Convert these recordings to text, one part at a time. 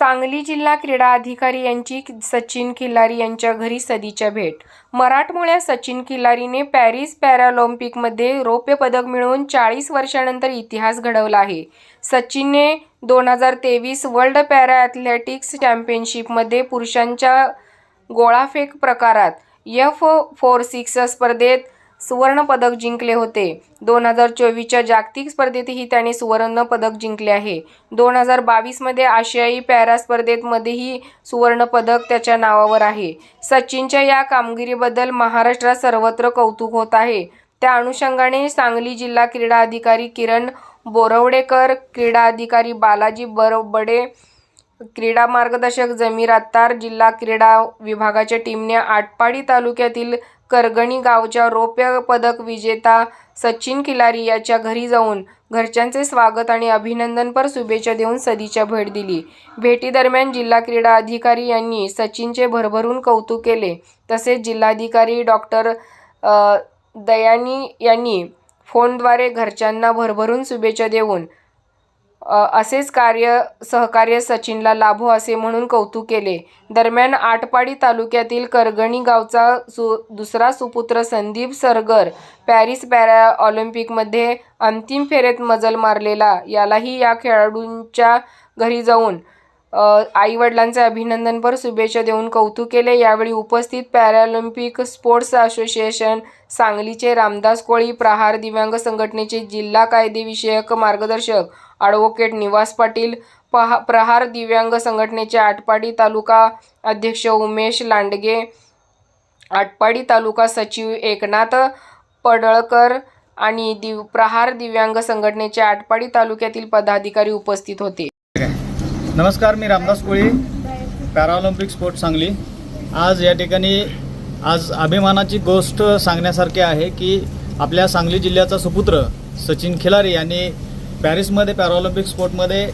सांगली जिल्हा क्रीडा अधिकारी यांची सचिन खिल्लारी यांच्या घरी सदीच्या भेट. मराठमोळ्या सचिन खिल्लारीने पॅरिस पॅराऑलिम्पिकमध्ये रौप्य पदक मिळवून चाळीस वर्षानंतर इतिहास घडवला आहे. सचिनने दोन हजार तेवीस वर्ल्ड पॅरा ॲथलेटिक्स चॅम्पियनशिपमध्ये पुरुषांच्या गोळाफेक प्रकारात एफ फोर सिक्स स्पर्धेत सुवर्णपदक जिंकले होते. दोन हजार चोवीसच्या जागतिक स्पर्धेतही त्याने सुवर्णपदक जिंकले आहे. दोन हजार बावीसमध्ये आशियाई पॅरा स्पर्धेतमध्येही सुवर्णपदक त्याच्या नावावर आहे. सचिनच्या या कामगिरीबद्दल महाराष्ट्रात सर्वत्र कौतुक होत आहे. त्या अनुषंगाने सांगली जिल्हा क्रीडा अधिकारी किरण बोरवडेकर क्रीडा अधिकारी बालाजी बरबडे क्रीडा मार्गदर्शक जमीर आत्तार जिल्हा क्रीडा विभागाच्या टीमने आटपाडी तालुक्यातील करगणी गावच्या रौप्य पदक विजेता सचिन किलारी याच्या घरी जाऊन घरच्यांचे स्वागत आणि अभिनंदनपर शुभेच्छा देऊन सदीच्या भेट दिली. भेटीदरम्यान जिल्हा क्रीडा अधिकारी यांनी सचिनचे भरभरून कौतुक केले. तसेच जिल्हाधिकारी डॉक्टर दयानी यांनी फोनद्वारे घरच्यांना भरभरून शुभेच्छा देऊन असेच कार्य सहकार्य सचिनला लाभो असे म्हणून कौतुक केले. दरम्यान आटपाडी तालुक्यातील करगणी गावचा सु दुसरा सुपुत्र संदीप सरगर पॅरिस पॅरा ऑलिम्पिकमध्ये अंतिम फेरेत मजल मारलेला. यालाही या खेळाडूंच्या घरी जाऊन आई वडिलांचे अभिनंदनपर शुभेच्छा देऊन कौतुक केले. यावेळी उपस्थित पॅरालिम्पिक स्पोर्ट्स असोसिएशन सांगलीचे रामदास कोळी प्रहार दिव्यांग संघटनेचे जिल्हा कायदेविषयक मार्गदर्शक ॲडव्होकेट निवास पाटील पहा प्रहार दिव्यांग संघटनेचे आटपाडी तालुका अध्यक्ष उमेश लांडगे आटपाडी तालुका सचिव एकनाथ पडळकर आणि दिव प्रहार दिव्यांग संघटनेचे आटपाडी तालुक्यातील पदाधिकारी उपस्थित होते. नमस्कार मी रामदास कोळी पॅराऑलिम्पिक स्पोर्ट सांगली. आज या ठिकाणी आज अभिमानाची गोष्ट सांगण्यासारखी आहे की आपल्या सांगली जिल्ह्याचा सुपुत्र सचिन खिलारी यांनी पॅरिसमध्ये पॅराऑलिम्पिक स्पोर्टमध्ये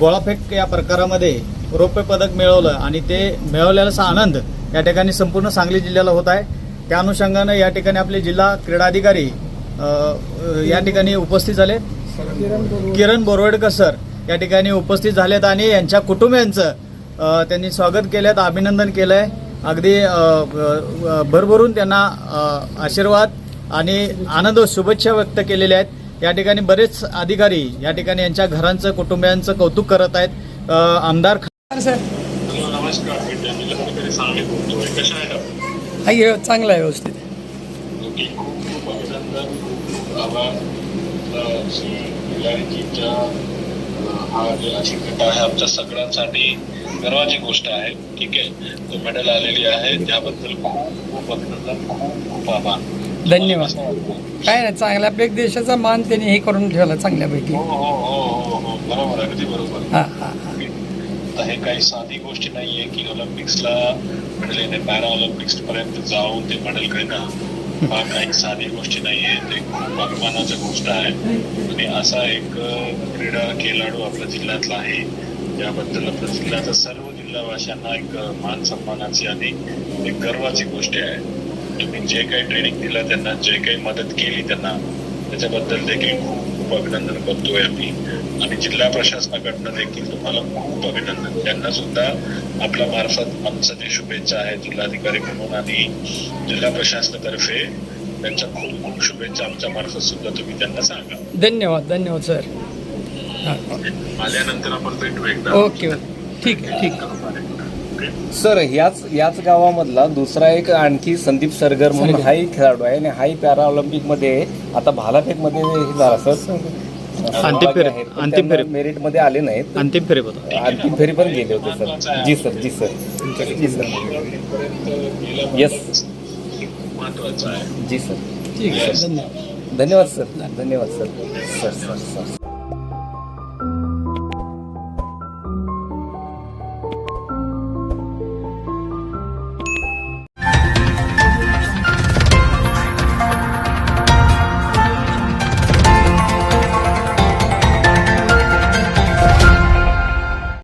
गोळाफेक या प्रकारामध्ये रौप्य पदक मिळवलं आणि ते मिळवलेलाचा आनंद या ठिकाणी संपूर्ण सांगली जिल्ह्याला होत आहे. त्या अनुषंगानं या ठिकाणी आपले जिल्हा क्रीडा अधिकारी या ठिकाणी उपस्थित झाले. किरण बोरवडकर सर या ठिकाणी उपस्थित झालेत आणि यांच्या कुटुंबियांचं त्यांनी स्वागत केलं अभिनंदन केलं आहे अगदी भरभरून त्यांना आशीर्वाद आणि आनंद शुभेच्छा व्यक्त केलेल्या आहेत. या ठिकाणी बरेच अधिकारी या ठिकाणी यांच्या घरांचं कुटुंबियांचं कौतुक करत आहेत. आमदार नमस्कार चांगला आहे व्यवस्थित ओके. खूप खूप अभिनंदन. खूप आभार. अं, श्री खिलारीजींच्या अं, हा जे अचिव्हमेंट आहे आमच्या सगळ्यांसाठी गर्वाची गोष्ट आहे. ठीक आहे. तो मेडल आलेली आहे. त्याबद्दल खूप खूप अभिनंदन. खूप खूप आभार. धन्यवाद. काय नाही चांगल्यापैकी देशाचा मान त्यांनी हे करून ठेवला चांगल्यापैकी. हो हो हो हो हो. बरोबर अगदी बरोबर. हा हा हा. हे काही साधी गोष्ट नाहीये की ऑलिम्पिक्सला मेडल येणे पॅरा ऑलिम्पिक्स पर्यंत जाऊन ते मेडल घेणं हा काही साधी गोष्टी नाहीये. ते खूप अभिमानाची गोष्ट आहे. आणि असा एक क्रीडा खेळाडू आपल्या जिल्ह्यातला आहे. त्याबद्दल आपल्या जिल्ह्याच्या सर्व जिल्हावासियांना एक मान सन्मानाची आणि एक गर्वाची गोष्ट आहे. तुम्ही जे काही ट्रेनिंग दिलं त्यांना जे काही मदत केली त्यांना त्याच्याबद्दल देखील खूप खूप अभिनंदन करतोय आम्ही. आणि जिल्हा प्रशासनाकडनं देखील तुम्हाला खूप अभिनंदन. त्यांना सुद्धा आपल्या मार्फत आमचं जे शुभेच्छा आहे जिल्हाधिकारी म्हणून आणि जिल्हा प्रशासनातर्फे त्यांच्या खूप खूप शुभेच्छा आमच्या मार्फत सुद्धा तुम्ही त्यांना सांगा. धन्यवाद धन्यवाद सर. आल्यानंतर आपण भेटू एकदा. ओके. ठीक आहे ठीक आहे. सर याच याच गावामधला दुसरा एक आणखी संदीप सरगर म्हणून. हाही खेळाडू आहे आणि हाही पॅरा ऑलिम्पिकमध्ये आता भालाफेकमध्ये हे झाला सर. अंतिम फेरी- अंतिम फेरी. मेरिटमध्ये आले नाहीत. अंतिम होता. अंतिम फेरी पण गेले होते सर. जी सर जी सर. जी सर. आहे जी सर. ठीक आहे धन्यवाद. धन्यवाद सर. धन्यवाद सर. Sir sir sir.